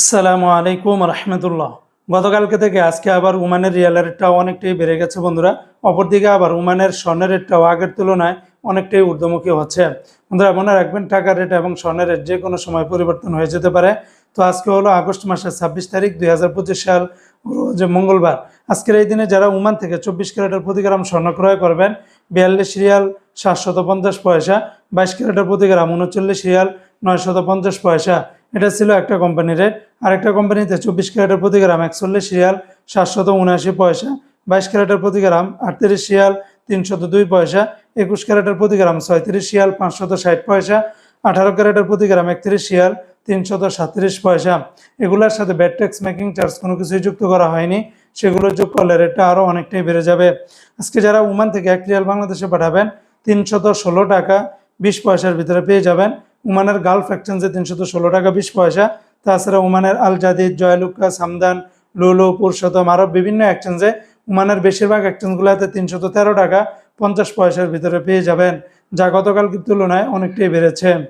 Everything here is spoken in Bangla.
আসসালামু আলাইকুম রহমতুল্লাহ। গতকালকে থেকে আজকে আবার উমানের রিয়ালের রেটটাও অনেকটাই বেড়ে গেছে বন্ধুরা। অপরদিকে আবার উমানের স্বর্ণের রেটটাও আগের তুলনায় অনেকটাই ঊর্ধ্বমুখী হচ্ছে। বন্ধুরা, মনে রাখবেন টাকার রেট এবং স্বর্ণের রেট যে কোনো সময় পরিবর্তন হয়ে যেতে পারে। তো আজকে হলো আগস্ট মাসের ছাব্বিশ তারিখ, দুই হাজার পঁচিশ সাল, রোজ মঙ্গলবার। আজকের এই দিনে যারা উমান থেকে চব্বিশ ক্যারেটের প্রতি গ্রাম স্বর্ণ ক্রয় করবেন, বিয়াল্লিশ রিয়াল সাতশত পঞ্চাশ পয়সা, বাইশ ক্যারেটের প্রতি গ্রাম উনচল্লিশ রিয়াল নয়শত পঞ্চাশ পয়সা। এটা ছিল একটা কোম্পানির রেট আরেকটা কোম্পানিতে চব্বিশ ক্যারেটের প্রতি গ্রাম একচল্লিশ রিয়াল সাতশত উনআশি পয়সা। বাইশ ক্যারেটের প্রতি গ্রাম আটত্রিশ রিয়াল তিনশত দুই পয়সা। একুশ ক্যারেটের প্রতি গ্রাম ছয়ত্রিশ রিয়াল পাঁচশত ষাট পয়সা। আঠারো ক্যারেটের প্রতি গ্রাম একত্রিশ রিয়াল তিনশত সাতত্রিশ পয়সা। এগুলোর সাথে ব্যাট ট্যাক্স মেকিং চার্জ কোনো কিছুই যুক্ত করা হয়নি। সেগুলো যোগ করলে রেটটা আরও অনেকটাই বেড়ে যাবে। আজকে যারা উমান থেকে এক রিয়াল বাংলাদেশে পাঠাবেন, তিনশত ষোলো টাকা বিশ পয়সার ভিতরে পেয়ে যাবেন। উমানের গালফ এক্সচেঞ্জে তিনশত ষোলো টাকা, বিশ পয়সা। তাছাড়া উমানের আল জাদিদ জয়লুকা, সামদান, লুলু পুরুষোত্তম আরও বিভিন্ন এক্সচেঞ্জে উমানের বেশিরভাগ এক্সচেঞ্জগুলোতে তিনশত তেরো টাকা, পঞ্চাশ পয়সার ভিতরে পেয়ে যাবেন, যা গতকালকের তুলনায় অনেকটাই বেড়েছে।